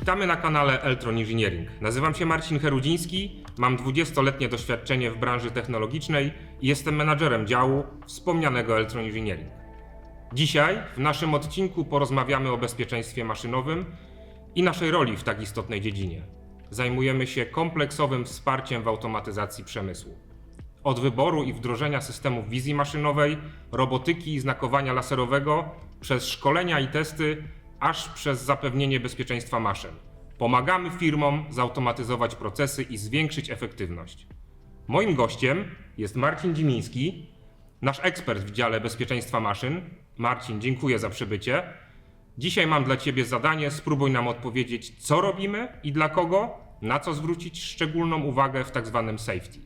Witamy na kanale Eltron Engineering. Nazywam się Marcin Herudziński, mam 20-letnie doświadczenie w branży technologicznej i jestem menadżerem działu wspomnianego Eltron Engineering. Dzisiaj w naszym odcinku porozmawiamy o bezpieczeństwie maszynowym i naszej roli w tak istotnej dziedzinie. Zajmujemy się kompleksowym wsparciem w automatyzacji przemysłu. Od wyboru i wdrożenia systemów wizji maszynowej, robotyki i znakowania laserowego, przez szkolenia i testy, aż przez zapewnienie bezpieczeństwa maszyn. Pomagamy firmom zautomatyzować procesy i zwiększyć efektywność. Moim gościem jest Marcin Dzimiński, nasz ekspert w dziale bezpieczeństwa maszyn. Marcin, dziękuję za przybycie. Dzisiaj mam dla Ciebie zadanie, spróbuj nam odpowiedzieć, co robimy i dla kogo, na co zwrócić szczególną uwagę w tak zwanym safety.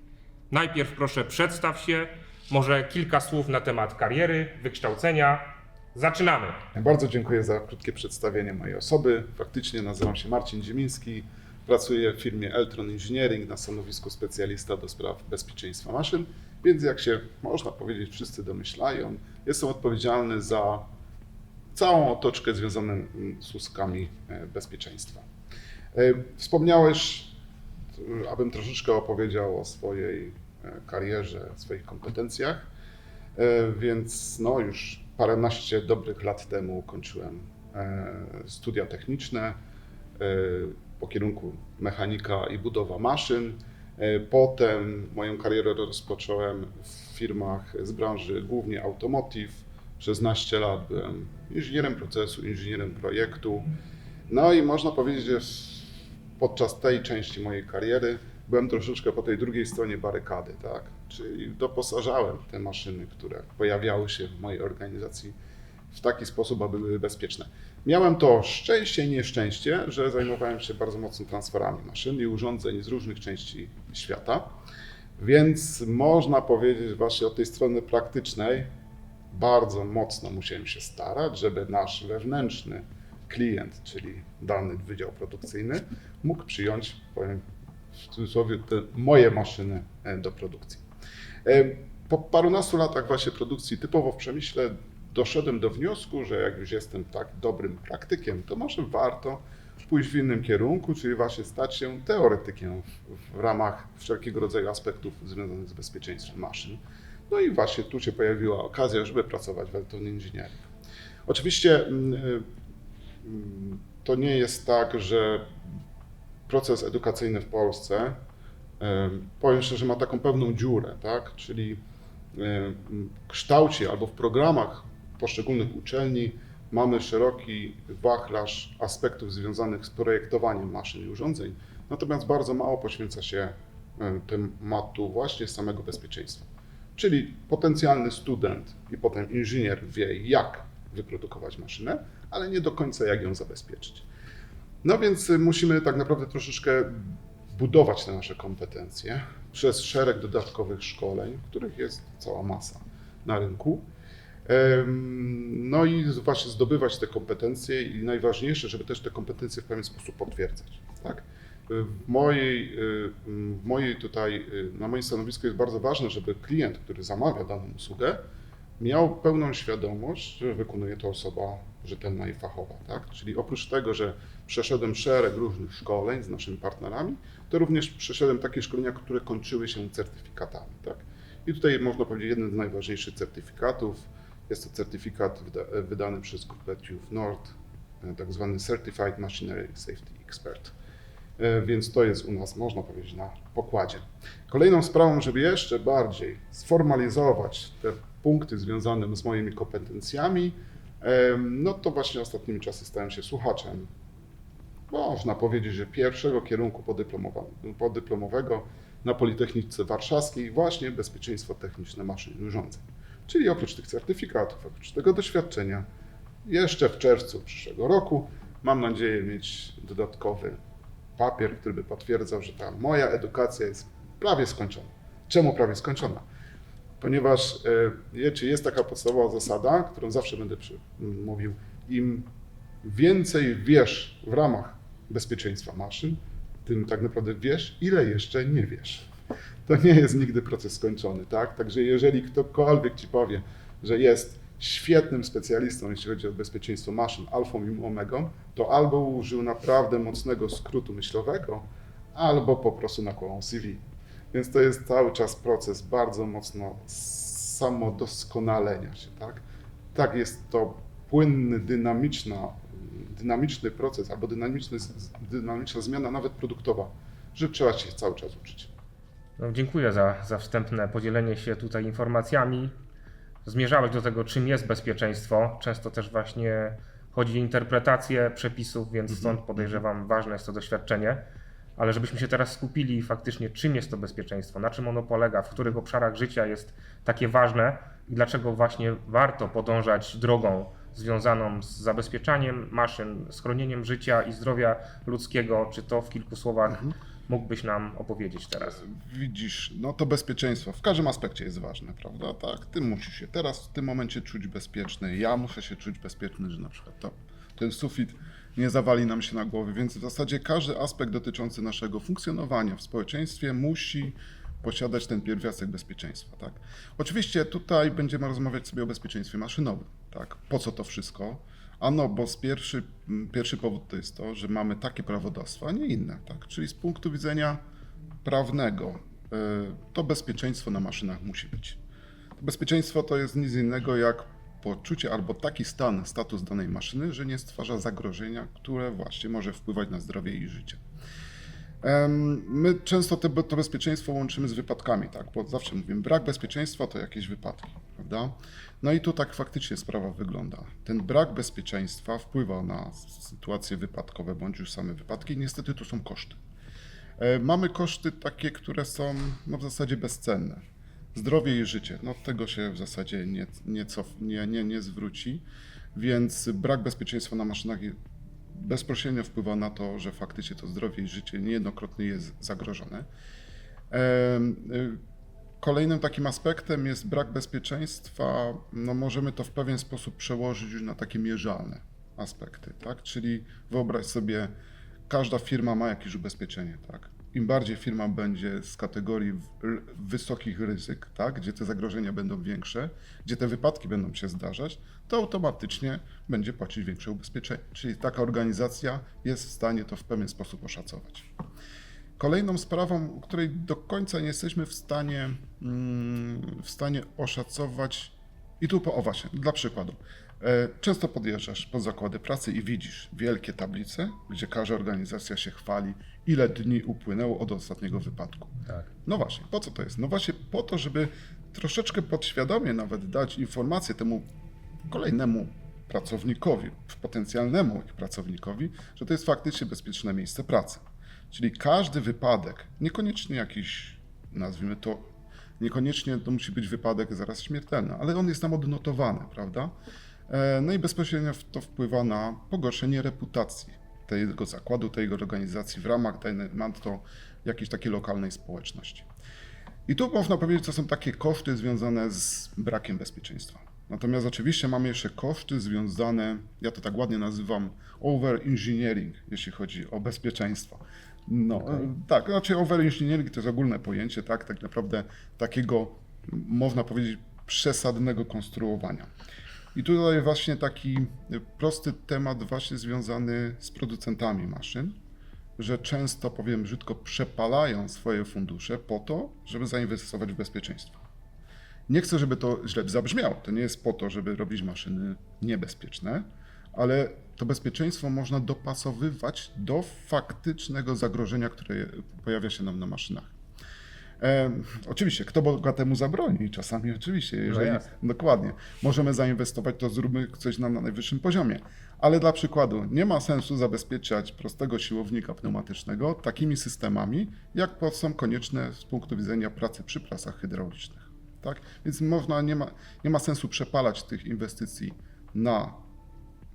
Najpierw proszę przedstaw się, może kilka słów na temat kariery, wykształcenia. Zaczynamy. Bardzo dziękuję za krótkie przedstawienie mojej osoby. Faktycznie nazywam się Marcin Dzimiński. Pracuję w firmie Eltron Engineering na stanowisku specjalista do spraw bezpieczeństwa maszyn, więc jak się można powiedzieć wszyscy domyślają, jestem odpowiedzialny za całą otoczkę związaną mm, z usługami e, bezpieczeństwa. E, Wspomniałeś, e, abym troszeczkę opowiedział o swojej karierze, swoich kompetencjach. Więc no już paręnaście dobrych lat temu kończyłem e, studia techniczne e, po kierunku mechanika i budowa maszyn. E, Potem moją karierę rozpocząłem w firmach z branży głównie automotive. Przez naście lat byłem inżynierem procesu, inżynierem projektu. No i można powiedzieć, że podczas tej części mojej kariery byłem troszeczkę po tej drugiej stronie barykady, tak? Czyli doposażałem te maszyny, które pojawiały się w mojej organizacji w taki sposób, aby były bezpieczne. Miałem to szczęście i nieszczęście, że zajmowałem się bardzo mocno transferami maszyn i urządzeń z różnych części świata. Więc można powiedzieć właśnie od tej strony praktycznej bardzo mocno musiałem się starać, żeby nasz wewnętrzny klient, czyli dany wydział produkcyjny, mógł przyjąć, powiem w cudzysłowie, te moje maszyny e, do produkcji. E, Po parunastu latach właśnie produkcji typowo w przemyśle doszedłem do wniosku, że jak już jestem tak dobrym praktykiem, to może warto pójść w innym kierunku, czyli właśnie stać się teoretykiem w, w ramach wszelkiego rodzaju aspektów związanych z bezpieczeństwem maszyn. No i właśnie tu się pojawiła okazja, żeby pracować w Elton. Oczywiście mm, y, mm, to nie jest tak, że proces edukacyjny w Polsce, em, powiem szczerze, ma taką pewną dziurę, tak? Czyli w kształcie albo w programach poszczególnych uczelni mamy szeroki wachlarz aspektów związanych z projektowaniem maszyn i urządzeń, natomiast bardzo mało poświęca się em, tematu właśnie samego bezpieczeństwa. Czyli potencjalny student i potem inżynier wie, jak wyprodukować maszynę, ale nie do końca jak ją zabezpieczyć. No więc y, musimy tak naprawdę troszeczkę budować te nasze kompetencje przez szereg dodatkowych szkoleń, których jest cała masa na rynku. No i właśnie zdobywać te kompetencje i najważniejsze, żeby też te kompetencje w pewien sposób potwierdzać. Tak? W mojej, y, w mojej tutaj, y, na moim stanowisku jest bardzo ważne, żeby klient, który zamawia daną usługę, miał pełną świadomość, że wykonuje to osoba rzetelna i fachowa. Tak? Czyli oprócz tego, że przeszedłem szereg różnych szkoleń z naszymi partnerami, to również przeszedłem takie szkolenia, które kończyły się certyfikatami. Tak? I tutaj można powiedzieć jeden z najważniejszych certyfikatów. Jest to certyfikat wyda- wydany przez grupę TÜV Nord, e, tak zwany Certified Machinery Safety Expert. E, Więc to jest u nas, można powiedzieć, na pokładzie. Kolejną sprawą, żeby jeszcze bardziej sformalizować te punkty związane z moimi kompetencjami, no to właśnie ostatnimi czasy stałem się słuchaczem. Można powiedzieć, że pierwszego kierunku podyplomowego na Politechnice Warszawskiej właśnie bezpieczeństwo techniczne maszyn i urządzeń. Czyli oprócz tych certyfikatów, oprócz tego doświadczenia, jeszcze w czerwcu przyszłego roku mam nadzieję mieć dodatkowy papier, który by potwierdzał, że ta moja edukacja jest prawie skończona. Czemu prawie skończona? Ponieważ e, jest taka podstawowa zasada, którą zawsze będę mówił, im więcej wiesz w ramach bezpieczeństwa maszyn, tym tak naprawdę wiesz, ile jeszcze nie wiesz. To nie jest nigdy proces skończony, tak? Także jeżeli ktokolwiek ci powie, że jest świetnym specjalistą, jeśli chodzi o bezpieczeństwo maszyn, alfą i omegą, to albo użył naprawdę mocnego skrótu myślowego, albo po prostu nakłał CV. Więc to jest cały czas proces bardzo mocno samodoskonalenia się, tak? Tak, jest to płynny, dynamiczna, dynamiczny proces albo dynamiczny, dynamiczna zmiana nawet produktowa, że trzeba się cały czas uczyć. No, dziękuję za, za wstępne podzielenie się tutaj informacjami. Zmierzałeś do tego, czym jest bezpieczeństwo. Często też właśnie chodzi o interpretację przepisów, więc stąd podejrzewam, ważne jest to doświadczenie. Ale żebyśmy się teraz skupili faktycznie, czym jest to bezpieczeństwo, na czym ono polega, w których obszarach życia jest takie ważne i dlaczego właśnie warto podążać drogą związaną z zabezpieczaniem maszyn, z chronieniem życia i zdrowia ludzkiego, czy to w kilku słowach mógłbyś nam opowiedzieć teraz? Widzisz, no to bezpieczeństwo w każdym aspekcie jest ważne, prawda? Tak, ty musisz się teraz w tym momencie czuć bezpieczny, ja muszę się czuć bezpieczny, że na przykład to, ten sufit nie zawali nam się na głowy, więc w zasadzie każdy aspekt dotyczący naszego funkcjonowania w społeczeństwie musi posiadać ten pierwiastek bezpieczeństwa, tak? Oczywiście tutaj będziemy rozmawiać sobie o bezpieczeństwie maszynowym, tak? Po co to wszystko? Ano, bo z pierwszy, pierwszy powód to jest to, że mamy takie prawodawstwo, a nie inne, tak? Czyli z punktu widzenia prawnego y, to bezpieczeństwo na maszynach musi być. To bezpieczeństwo to jest nic innego jak poczucie albo taki stan, status danej maszyny, że nie stwarza zagrożenia, które właśnie może wpływać na zdrowie i życie. My często te, to bezpieczeństwo łączymy z wypadkami, tak? Bo zawsze mówimy, brak bezpieczeństwa to jakieś wypadki, prawda? No i tu tak faktycznie sprawa wygląda. Ten brak bezpieczeństwa wpływa na sytuacje wypadkowe bądź już same wypadki. Niestety tu są koszty. E, Mamy koszty takie, które są no, w zasadzie bezcenne. Zdrowie i życie, no tego się w zasadzie nie, nie, cof, nie, nie, nie zwróci, więc brak bezpieczeństwa na maszynach bezpośrednio wpływa na to, że faktycznie to zdrowie i życie niejednokrotnie jest zagrożone. Y, Kolejnym takim aspektem jest brak bezpieczeństwa. No możemy to w pewien sposób przełożyć już na takie mierzalne aspekty, tak? Czyli wyobraź sobie, każda firma ma jakieś ubezpieczenie, tak? Im bardziej firma będzie z kategorii wysokich ryzyk, tak? Gdzie te zagrożenia będą większe, gdzie te wypadki będą się zdarzać, to automatycznie będzie płacić większe ubezpieczenie. Czyli taka organizacja jest w stanie to w pewien sposób oszacować. Kolejną sprawą, której do końca nie jesteśmy w stanie, mm, w stanie oszacować, i tu po, o właśnie, dla przykładu. E, Często podjeżdżasz pod zakłady pracy i widzisz wielkie tablice, gdzie każda organizacja się chwali, ile dni upłynęło od ostatniego wypadku. Tak. No właśnie, po co to jest? No właśnie po to, żeby troszeczkę podświadomie nawet dać informację temu kolejnemu pracownikowi, potencjalnemu pracownikowi, że to jest faktycznie bezpieczne miejsce pracy. Czyli każdy wypadek, niekoniecznie jakiś, nazwijmy to, niekoniecznie to musi być wypadek zaraz śmiertelny, ale on jest tam odnotowany, prawda? E, No i bezpośrednio to wpływa na pogorszenie reputacji tego zakładu, tej organizacji w ramach dajnej, to jakiejś takiej lokalnej społeczności. I tu można powiedzieć, to są takie koszty związane z brakiem bezpieczeństwa. Natomiast oczywiście mamy jeszcze koszty związane, ja to tak ładnie nazywam over-engineering, jeśli chodzi o bezpieczeństwo. No, tak, znaczy over-engineering to jest ogólne pojęcie, tak, tak naprawdę takiego, można powiedzieć, przesadnego konstruowania. I tutaj właśnie taki prosty temat właśnie związany z producentami maszyn, że często, powiem brzydko, przepalają swoje fundusze po to, żeby zainwestować w bezpieczeństwo. Nie chcę, żeby to źle zabrzmiało. To nie jest po to, żeby robić maszyny niebezpieczne, ale to bezpieczeństwo można dopasowywać do faktycznego zagrożenia, które pojawia się nam na maszynach. E, oczywiście, kto Boga temu zabroni? Czasami oczywiście, jeżeli jasne. dokładnie możemy zainwestować, to zróbmy coś na, na najwyższym poziomie. Ale dla przykładu, nie ma sensu zabezpieczać prostego siłownika pneumatycznego takimi systemami, jak są konieczne z punktu widzenia pracy przy prasach hydraulicznych. Tak? Więc można, nie, ma, nie ma sensu przepalać tych inwestycji na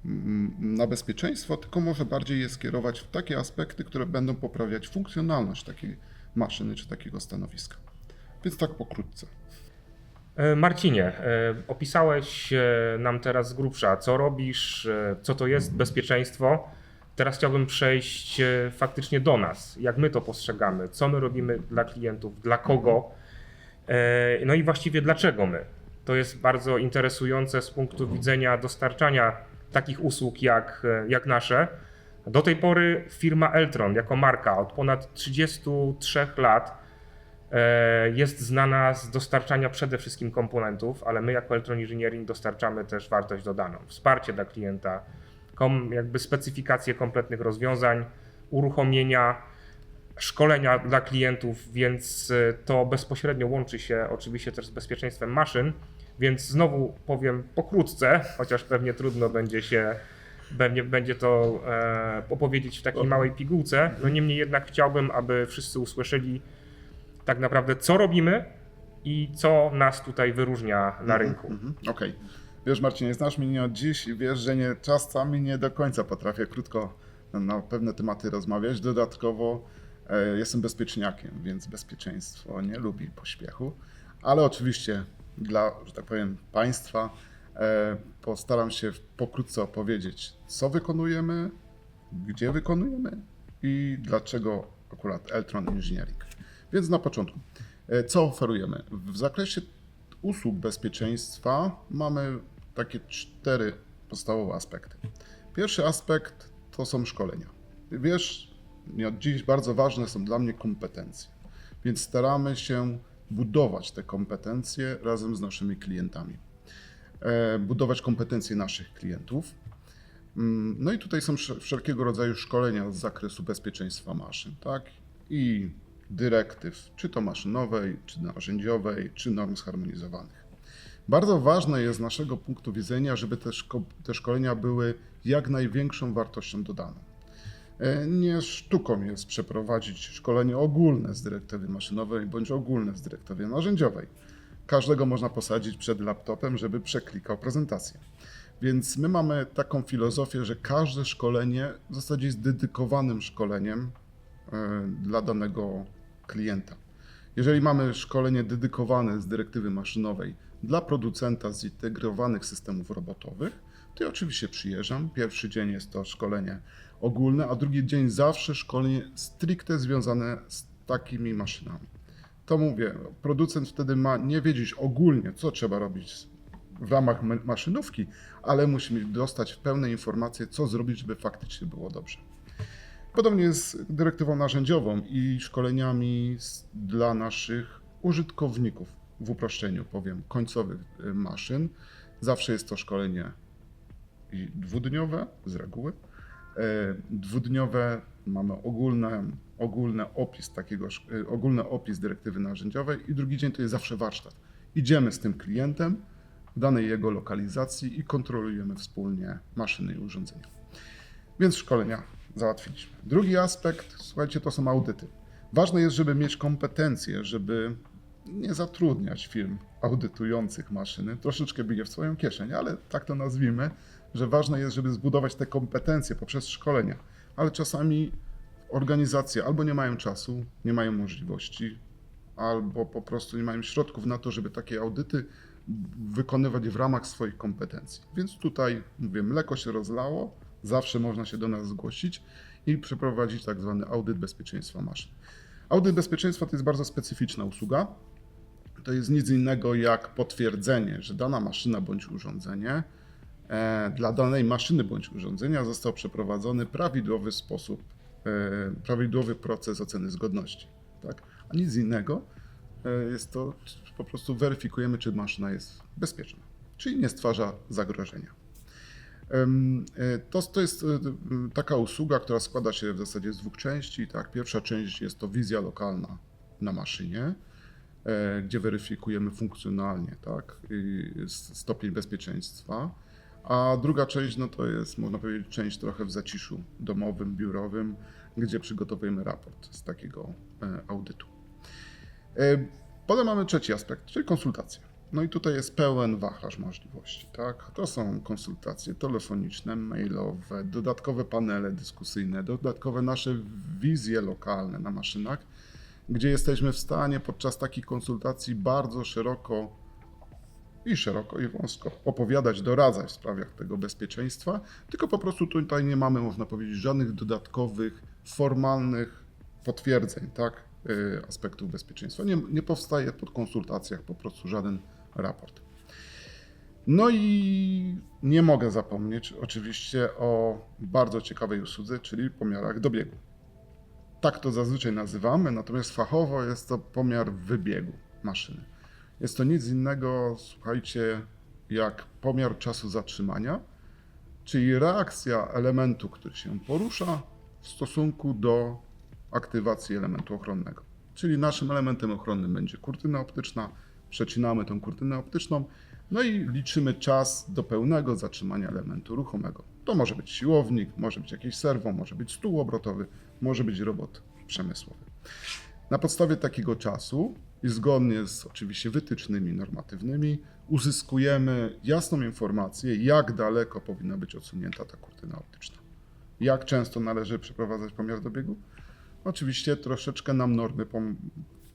mm, na bezpieczeństwo, tylko może bardziej je skierować w takie aspekty, które będą poprawiać funkcjonalność takiej maszyny czy takiego stanowiska. Więc tak pokrótce. E, Marcinie, e, opisałeś e, nam teraz z grubsza, co robisz, co to jest bezpieczeństwo. Teraz chciałbym przejść faktycznie do nas, jak my to postrzegamy, co my robimy dla klientów, dla kogo, no i właściwie dlaczego my To jest bardzo interesujące z punktu widzenia dostarczania takich usług jak, jak nasze. Do tej pory firma Eltron jako marka od ponad 33 lat e, jest znana z dostarczania przede wszystkim komponentów, ale my jako Eltron Engineering dostarczamy też wartość dodaną, wsparcie dla klienta, jakby specyfikację kompletnych rozwiązań, uruchomienia, szkolenia dla klientów, więc e, to bezpośrednio łączy się oczywiście też z bezpieczeństwem maszyn. Więc znowu powiem pokrótce, chociaż pewnie trudno będzie się, pewnie będzie to e, opowiedzieć w takiej małej pigułce. No niemniej jednak chciałbym, aby wszyscy usłyszeli tak naprawdę, co robimy i co nas tutaj wyróżnia na rynku. Mhm, Okej. Wiesz, Marcinie, znasz mnie nie od dziś i wiesz, że nie, czasami nie do końca potrafię krótko na, pewne tematy rozmawiać. Dodatkowo e, jestem bezpieczniakiem, więc bezpieczeństwo nie lubi pośpiechu. Ale oczywiście dla, że tak powiem, Państwa postaram się pokrótce opowiedzieć, co wykonujemy, gdzie wykonujemy i dlaczego akurat Eltron Engineering. Więc na początku, e, co oferujemy? W zakresie usług bezpieczeństwa mamy takie cztery podstawowe aspekty. Pierwszy aspekt to są szkolenia. Wiesz, dziś bardzo ważne są dla mnie kompetencje, więc staramy się budować te kompetencje razem z naszymi klientami. E, budować kompetencje naszych klientów. Mm, No i tutaj są wsze- wszelkiego rodzaju szkolenia z zakresu bezpieczeństwa maszyn, tak? I dyrektyw, czy to maszynowej, czy narzędziowej, czy norm zharmonizowanych. Bardzo ważne jest z naszego punktu widzenia, żeby te, szko- te szkolenia były jak największą wartością dodaną. E, Nie sztuką jest przeprowadzić szkolenie ogólne z dyrektywy maszynowej bądź ogólne z dyrektywy narzędziowej. Każdego można posadzić przed laptopem, żeby przeklikał prezentację. Więc my mamy taką filozofię, że każde szkolenie w zasadzie jest dedykowanym szkoleniem e, dla danego klienta. Jeżeli mamy szkolenie dedykowane z dyrektywy maszynowej dla producenta zintegrowanych systemów robotowych, to ja oczywiście przyjeżdżam. Pierwszy dzień jest to szkolenie ogólne, a drugi dzień zawsze szkolenie stricte związane z takimi maszynami. To mówię, producent wtedy ma nie wiedzieć ogólnie, co trzeba robić w ramach ma- maszynówki, ale musi dostać pełne informacje, co zrobić, żeby faktycznie było dobrze. Podobnie z dyrektywą narzędziową i szkoleniami dla naszych użytkowników, w uproszczeniu powiem, końcowych y, maszyn. Zawsze jest to szkolenie dwudniowe z reguły. E, Dwudniowe mamy ogólne, ogólny opis takiego, y, ogólny opis dyrektywy narzędziowej i drugi dzień to jest zawsze warsztat. Idziemy z tym klientem w danej jego lokalizacji i kontrolujemy wspólnie maszyny i urządzenia. Więc szkolenia załatwiliśmy. Drugi aspekt, słuchajcie, to są audyty. Ważne jest, żeby mieć kompetencje, żeby nie zatrudniać firm audytujących maszyny. Troszeczkę bije w swoją kieszeń, ale tak to nazwijmy, że ważne jest, żeby zbudować te kompetencje poprzez szkolenia. Ale czasami organizacje albo nie mają czasu, nie mają możliwości, albo po prostu nie mają środków na to, żeby takie audyty wykonywać w ramach swoich kompetencji. Więc tutaj, mówię, mleko się rozlało, zawsze można się do nas zgłosić i przeprowadzić tak zwany audyt bezpieczeństwa maszyn. Audyt bezpieczeństwa to jest bardzo specyficzna usługa. To jest nic innego jak potwierdzenie, że dana maszyna bądź urządzenie dla danej maszyny bądź urządzenia został przeprowadzony prawidłowy sposób, e, prawidłowy proces oceny zgodności. Tak? A nic innego e, jest to, po prostu weryfikujemy, czy maszyna jest bezpieczna, czyli nie stwarza zagrożenia. E, To, to jest e, taka usługa, która składa się w zasadzie z dwóch części. Tak? Pierwsza część jest to wizja lokalna na maszynie, e, gdzie weryfikujemy funkcjonalnie tak? stopień bezpieczeństwa. A druga część no to jest, można powiedzieć, część trochę w zaciszu domowym, biurowym, gdzie przygotowujemy raport z takiego e, audytu. E, Potem mamy trzeci aspekt, czyli konsultacje. No i tutaj jest pełen wachlarz możliwości. Tak? To są konsultacje telefoniczne, mailowe, dodatkowe panele dyskusyjne, dodatkowe nasze wizje lokalne na maszynach, gdzie jesteśmy w stanie podczas takich konsultacji bardzo szeroko i szeroko i wąsko opowiadać, doradzać w sprawach tego bezpieczeństwa, tylko po prostu tutaj nie mamy, można powiedzieć, żadnych dodatkowych, formalnych potwierdzeń, tak, y, aspektów bezpieczeństwa. Nie, nie powstaje po konsultacjach po prostu żaden raport. No i nie mogę zapomnieć oczywiście o bardzo ciekawej usłudze, czyli pomiarach dobiegu. Tak to zazwyczaj nazywamy, natomiast fachowo jest to pomiar wybiegu maszyny. Jest to nic innego, słuchajcie, jak pomiar czasu zatrzymania, czyli reakcja elementu, który się porusza w stosunku do aktywacji elementu ochronnego. Czyli naszym elementem ochronnym będzie kurtyna optyczna, przecinamy tą kurtynę optyczną, no i liczymy czas do pełnego zatrzymania elementu ruchomego. To może być siłownik, może być jakieś serwo, może być stół obrotowy, może być robot przemysłowy. Na podstawie takiego czasu i zgodnie z oczywiście wytycznymi normatywnymi uzyskujemy jasną informację, jak daleko powinna być odsunięta ta kurtyna optyczna. Jak często należy przeprowadzać pomiar dobiegu? Oczywiście troszeczkę nam normy pom-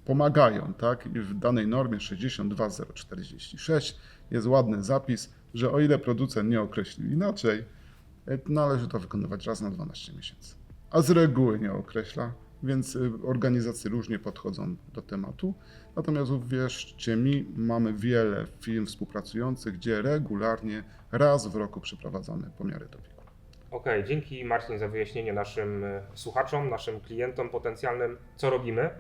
pomagają, tak? I w danej normie 62046 jest ładny zapis, że o ile producent nie określił inaczej, e, należy to wykonywać raz na 12 miesięcy. A z reguły nie określa, więc y, organizacje różnie podchodzą do tematu. Natomiast uwierzcie mi, mamy wiele firm współpracujących, gdzie regularnie raz w roku przeprowadzamy pomiary dobiegu. Okej, dzięki Marcin za wyjaśnienie naszym e, słuchaczom, naszym klientom potencjalnym, co robimy.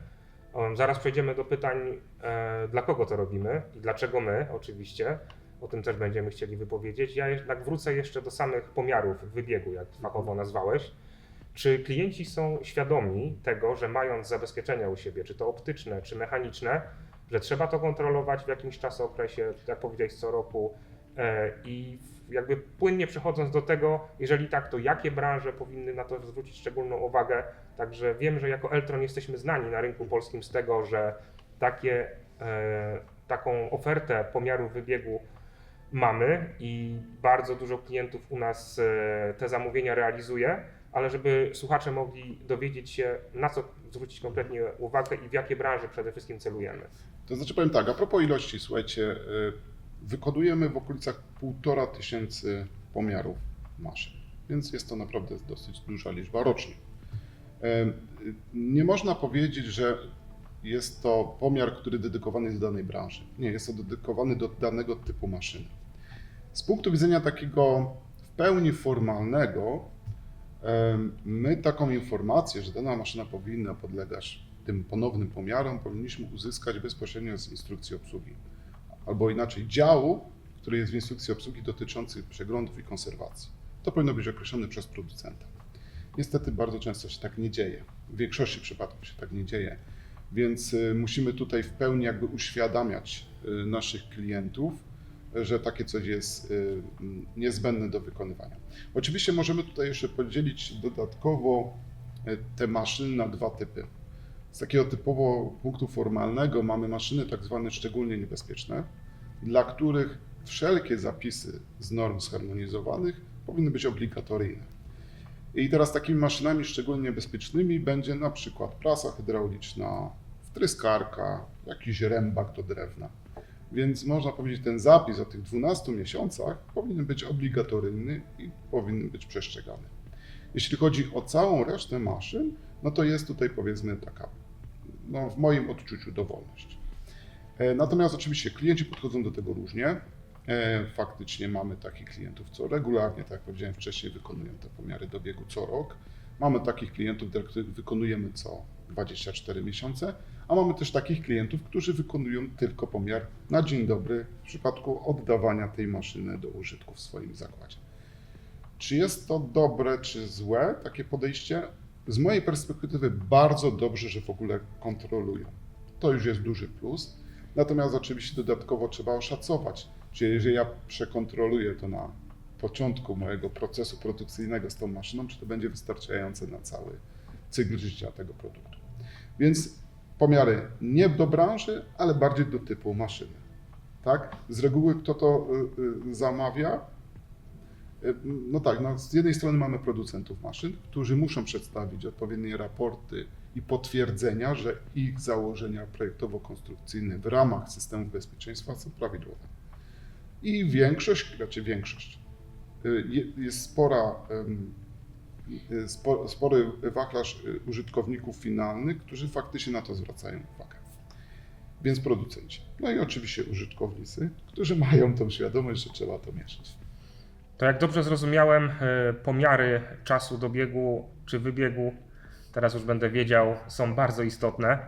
Zaraz przejdziemy do pytań, e, dla kogo to robimy i dlaczego my, oczywiście. O tym też będziemy chcieli wypowiedzieć. Ja jednak wrócę jeszcze do samych pomiarów wybiegu, jak fachowo nazwałeś. Czy klienci są świadomi tego, że mając zabezpieczenia u siebie, czy to optyczne, czy mechaniczne, że trzeba to kontrolować w jakimś czasookresie, jak powiedziałeś, co roku e, i jakby płynnie przechodząc do tego, jeżeli tak, to jakie branże powinny na to zwrócić szczególną uwagę. Także wiem, że jako Eltron jesteśmy znani na rynku polskim z tego, że takie, e, taką ofertę pomiaru wybiegu mamy i bardzo dużo klientów u nas e, te zamówienia realizuje, ale żeby słuchacze mogli dowiedzieć się, na co zwrócić konkretnie uwagę i w jakie branże przede wszystkim celujemy. To znaczy powiem tak, a propos ilości, słuchajcie, y, wykonujemy w okolicach półtora tysięcy pomiarów maszyn, więc jest to naprawdę dosyć duża liczba rocznie. Y, Nie można powiedzieć, że jest to pomiar, który dedykowany jest danej branży. Nie, jest to dedykowany do danego typu maszyny. Z punktu widzenia takiego w pełni formalnego, my taką informację, że dana maszyna powinna podlegać tym ponownym pomiarom, powinniśmy uzyskać bezpośrednio z instrukcji obsługi. Albo inaczej, działu, który jest w instrukcji obsługi dotyczących przeglądów i konserwacji. To powinno być określone przez producenta. Niestety bardzo często się tak nie dzieje. W większości przypadków się tak nie dzieje. Więc y, musimy tutaj w pełni jakby uświadamiać y, naszych klientów, że takie coś jest y, mm, niezbędne do wykonywania. Oczywiście możemy tutaj jeszcze podzielić dodatkowo y, te maszyny na dwa typy. Z takiego typowo punktu formalnego mamy maszyny tak zwane szczególnie niebezpieczne, dla których wszelkie zapisy z norm zharmonizowanych powinny być obligatoryjne. I teraz takimi maszynami szczególnie bezpiecznymi będzie na przykład prasa hydrauliczna, wtryskarka, jakiś rębak do drewna. Więc można powiedzieć, ten zapis o tych 12 miesiącach powinien być obligatoryjny i powinien być przestrzegany. Jeśli chodzi o całą resztę maszyn, no to jest tutaj powiedzmy taka, no w moim odczuciu, dowolność. E, Natomiast oczywiście klienci podchodzą do tego różnie. E, Faktycznie mamy takich klientów, co regularnie, tak jak powiedziałem wcześniej, wykonują te pomiary dobiegu co rok. Mamy takich klientów, dla których wykonujemy co 24 miesiące, a mamy też takich klientów, którzy wykonują tylko pomiar na dzień dobry w przypadku oddawania tej maszyny do użytku w swoim zakładzie. Czy jest to dobre, czy złe takie podejście? Z mojej perspektywy bardzo dobrze, że w ogóle kontrolują. To już jest duży plus. Natomiast oczywiście dodatkowo trzeba oszacować, czy jeżeli ja przekontroluję to na początku mojego procesu produkcyjnego z tą maszyną, czy to będzie wystarczające na cały cykl życia tego produktu. Więc pomiary nie do branży, ale bardziej do typu maszyny. Tak? Z reguły kto to y, y, zamawia? Y, No tak, no z jednej strony mamy producentów maszyn, którzy muszą przedstawić odpowiednie raporty i potwierdzenia, że ich założenia projektowo-konstrukcyjne w ramach systemów bezpieczeństwa są prawidłowe. I większość, raczej większość, y, je- jest spora, spory wachlarz y, użytkowników finalnych, którzy faktycznie na to zwracają uwagę. więc producenci. No i oczywiście użytkownicy, którzy mają tą świadomość, że trzeba to mierzyć. To jak dobrze zrozumiałem, e, pomiary czasu dobiegu czy wybiegu, teraz już będę wiedział, są bardzo istotne.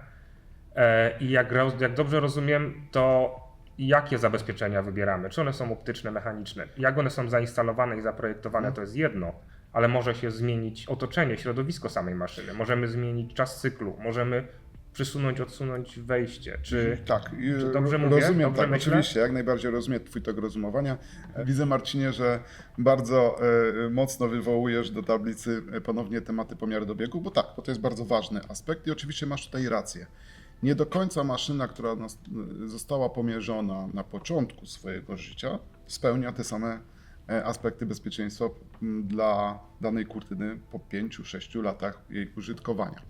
E, I jak, jak dobrze rozumiem, to jakie zabezpieczenia wybieramy? Czy one są optyczne, mechaniczne? Jak one są zainstalowane i zaprojektowane, to jest jedno, ale może się zmienić otoczenie, środowisko samej maszyny. Możemy zmienić czas cyklu, możemy przysunąć, odsunąć wejście. Czy Tak, czy dobrze mówię? rozumiem, Dobrze tak, myślę? oczywiście, jak najbardziej rozumiem Twój tok rozumowania. Widzę, Marcinie, że bardzo e, mocno wywołujesz do tablicy e, ponownie tematy pomiaru dobiegu, bo tak, bo to jest bardzo ważny aspekt i oczywiście masz tutaj rację. Nie do końca maszyna, która e, została pomierzona na początku swojego życia, spełnia te same aspekty bezpieczeństwa m, dla danej kurtyny po 5-6 latach jej użytkowania.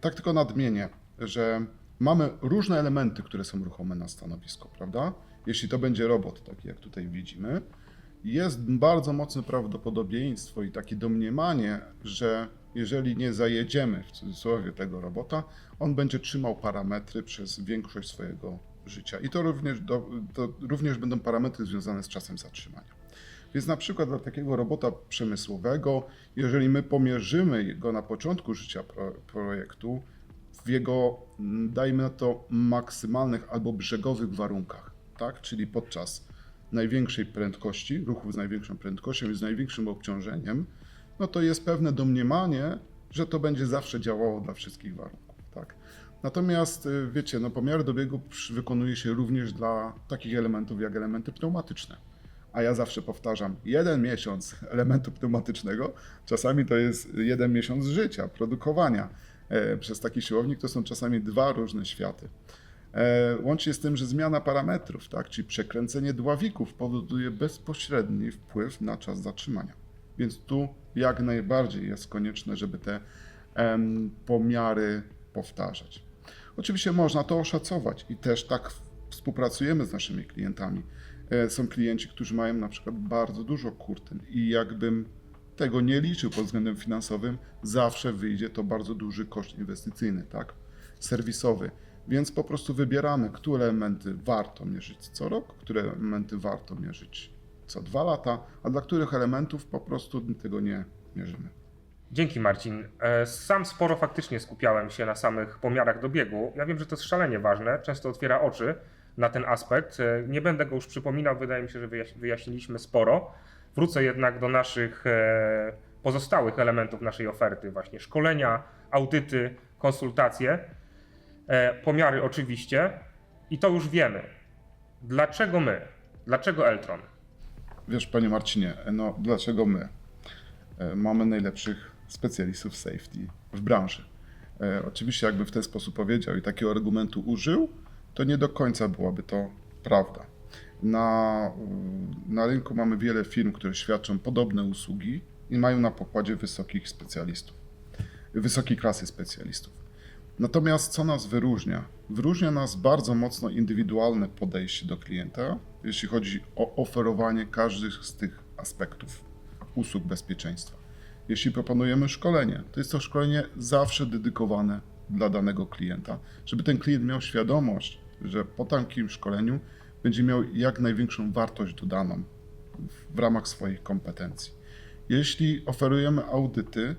Tak tylko nadmienię, że mamy różne elementy, które są ruchome na stanowisku, prawda? Jeśli to będzie robot, taki jak tutaj widzimy, jest bardzo mocne prawdopodobieństwo i takie domniemanie, że jeżeli nie zajedziemy w cudzysłowie tego robota, on będzie trzymał parametry przez większość swojego życia. I to również, do, to również będą parametry związane z czasem zatrzymania. Więc na przykład dla takiego robota przemysłowego, jeżeli my pomierzymy go na początku życia pro, projektu, w jego, mm, dajmy na to, maksymalnych albo brzegowych warunkach, tak? czyli podczas największej prędkości, ruchu z największą prędkością i z największym obciążeniem, no to jest pewne domniemanie, że to będzie zawsze działało dla wszystkich warunków. Tak? Natomiast y, wiecie, no, pomiar dobiegu wykonuje się również dla takich elementów jak elementy pneumatyczne. A ja zawsze powtarzam, jeden miesiąc elementu pneumatycznego, czasami to jest jeden miesiąc życia, produkowania. E, Przez taki siłownik to są czasami dwa różne światy. E, Łącznie z tym, że zmiana parametrów, tak, czyli przekręcenie dławików powoduje bezpośredni wpływ na czas zatrzymania. Więc tu jak najbardziej jest konieczne, żeby te pomiary powtarzać. Oczywiście można to oszacować i też tak współpracujemy z naszymi klientami. E, Są klienci, którzy mają na przykład bardzo dużo kurtyn i jakbym tego nie liczył pod względem finansowym, zawsze wyjdzie to bardzo duży koszt inwestycyjny, tak? Serwisowy. Więc po prostu wybieramy, które elementy warto mierzyć co rok, które elementy warto mierzyć co dwa lata, a dla których elementów po prostu tego nie mierzymy. Dzięki Marcin. E, Sam sporo faktycznie skupiałem się na samych pomiarach dobiegu. Ja wiem, że to jest szalenie ważne, często otwiera oczy na ten aspekt. E, Nie będę go już przypominał, wydaje mi się, że wyjaś- wyjaśniliśmy sporo. Wrócę jednak do naszych e, pozostałych elementów naszej oferty, właśnie szkolenia, audyty, konsultacje, pomiary oczywiście. I to już wiemy. Dlaczego my? Dlaczego Eltron? Wiesz, panie Marcinie, no dlaczego my mamy najlepszych specjalistów safety w branży? E, Oczywiście, jakby w ten sposób powiedział i takiego argumentu użył, to nie do końca byłaby to prawda. Na, na rynku mamy wiele firm, które świadczą podobne usługi i mają na pokładzie wysokich specjalistów, wysokiej klasy specjalistów. Natomiast co nas wyróżnia? Wyróżnia nas bardzo mocno indywidualne podejście do klienta, jeśli chodzi o oferowanie każdych z tych aspektów usług bezpieczeństwa. Jeśli proponujemy szkolenie, to jest to szkolenie zawsze dedykowane dla danego klienta, żeby ten klient miał świadomość, że po takim szkoleniu będzie miał jak największą wartość dodaną w- ramach swoich kompetencji. Jeśli oferujemy audyty,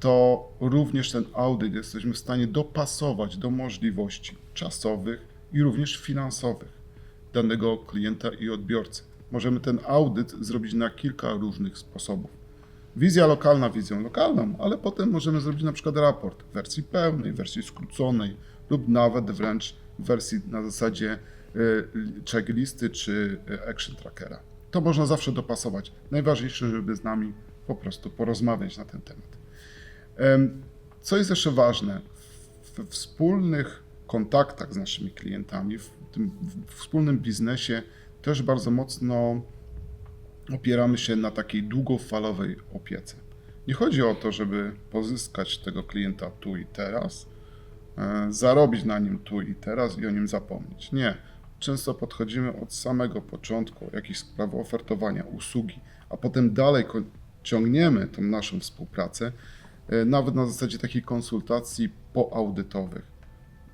to również ten audyt jesteśmy w stanie dopasować do możliwości czasowych i również finansowych danego klienta i odbiorcy. Możemy ten audyt zrobić na kilka różnych sposobów. Wizja lokalna wizją lokalną, ale potem możemy zrobić na przykład raport w wersji pełnej, wersji skróconej lub nawet wręcz w wersji na zasadzie y, checklisty czy y, action trackera. To można zawsze dopasować. Najważniejsze, żeby z nami po prostu porozmawiać na ten temat. Em, Co jest jeszcze ważne? We wspólnych kontaktach z naszymi klientami, w tym wspólnym biznesie też bardzo mocno opieramy się na takiej długofalowej opiece. Nie chodzi o to, żeby pozyskać tego klienta tu i teraz, e, zarobić na nim tu i teraz i o nim zapomnieć. Nie. Często podchodzimy od samego początku, jakichś spraw ofertowania usługi, a potem dalej ciągniemy tą naszą współpracę, e, nawet na zasadzie takich konsultacji poaudytowych.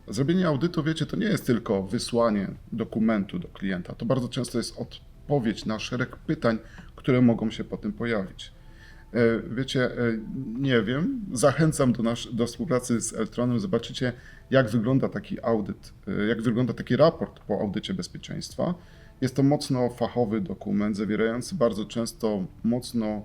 Zrobienie audytu, wiecie, to nie jest tylko wysłanie dokumentu do klienta. To bardzo często jest odpowiedź na szereg pytań, które mogą się potem pojawić. E, Wiecie, e, nie wiem, zachęcam do, nasz, do współpracy z Eltronem. Zobaczycie, jak wygląda taki audyt, e, jak wygląda taki raport po audycie bezpieczeństwa. Jest to mocno fachowy dokument, zawierający bardzo często mocno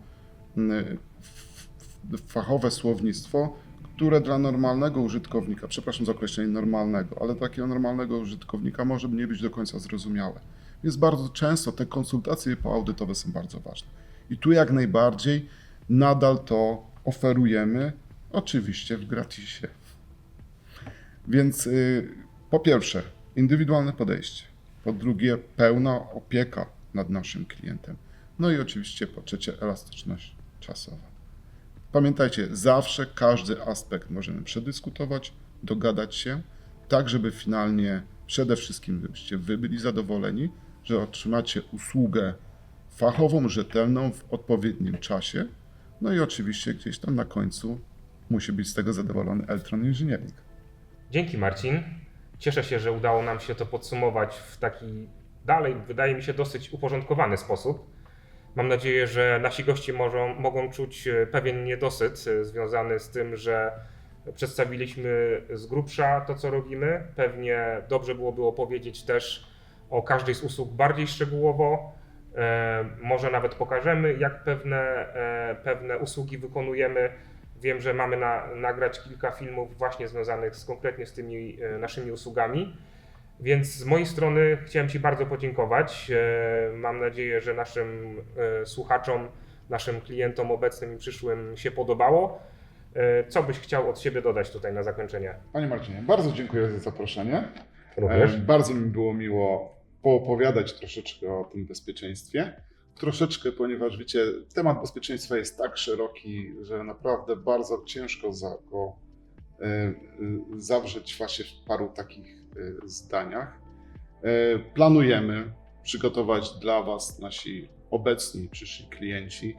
fachowe słownictwo, które dla normalnego użytkownika, przepraszam za określenie normalnego, ale takiego normalnego użytkownika może nie być do końca zrozumiałe. Więc bardzo często te konsultacje poaudytowe są bardzo ważne. I tu jak najbardziej nadal to oferujemy, oczywiście w gratisie. Więc y, po pierwsze, indywidualne podejście. Po drugie, pełna opieka nad naszym klientem. No i oczywiście po trzecie, elastyczność czasowa. Pamiętajcie, zawsze każdy aspekt możemy przedyskutować, dogadać się, tak żeby finalnie przede wszystkim żebyście wy byli zadowoleni, że otrzymacie usługę fachową, rzetelną w odpowiednim czasie. No i oczywiście gdzieś tam na końcu musi być z tego zadowolony Eltron Engineering. Dzięki Marcin. Cieszę się, że udało nam się to podsumować w taki dalej, wydaje mi się, dosyć uporządkowany sposób. Mam nadzieję, że nasi goście mogą, mogą czuć e, pewien niedosyt e, związany z tym, że przedstawiliśmy z grubsza to, co robimy. Pewnie dobrze byłoby opowiedzieć też o każdej z usług bardziej szczegółowo. E, Może nawet pokażemy, jak pewne, e, pewne usługi wykonujemy. Wiem, że mamy na, nagrać kilka filmów właśnie związanych z, konkretnie z tymi e, naszymi usługami. Więc z mojej strony chciałem Ci bardzo podziękować. Mam nadzieję, że naszym słuchaczom, naszym klientom obecnym i przyszłym się podobało. Co byś chciał od siebie dodać tutaj na zakończenie? Panie Marcinie, bardzo dziękuję za zaproszenie. Również. Bardzo mi było miło poopowiadać troszeczkę o tym bezpieczeństwie. Troszeczkę, ponieważ wiecie, temat bezpieczeństwa jest tak szeroki, że naprawdę bardzo ciężko za go e, e, zawrzeć właśnie w paru takich e, zdaniach. Planujemy przygotować dla Was, nasi obecni przyszli klienci,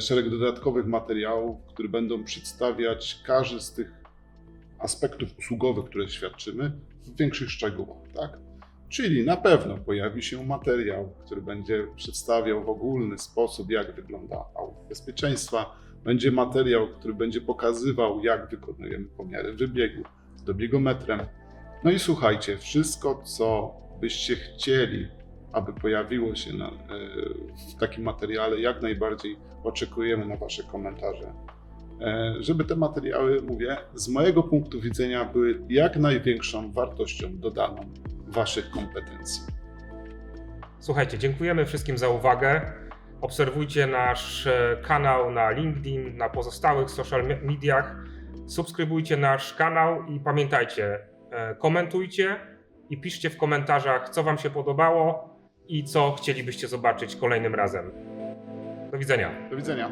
szereg dodatkowych materiałów, które będą przedstawiać każdy z tych aspektów usługowych, które świadczymy, w większych szczegółach, tak? Czyli na pewno pojawi się materiał, który będzie przedstawiał w ogólny sposób, jak wygląda audyt bezpieczeństwa. Będzie materiał, który będzie pokazywał, jak wykonujemy pomiary wybiegu dobiegometrem. No i słuchajcie, wszystko, co byście chcieli, aby pojawiło się na, e, w takim materiale, jak najbardziej oczekujemy na Wasze komentarze e, żeby te materiały, mówię, z mojego punktu widzenia były jak największą wartością dodaną Waszych kompetencji. Słuchajcie, dziękujemy wszystkim za uwagę. Obserwujcie nasz e, kanał na LinkedIn, na pozostałych social me- mediach. Subskrybujcie nasz kanał i pamiętajcie, e, komentujcie i piszcie w komentarzach, co Wam się podobało i co chcielibyście zobaczyć kolejnym razem. Do widzenia. Do widzenia.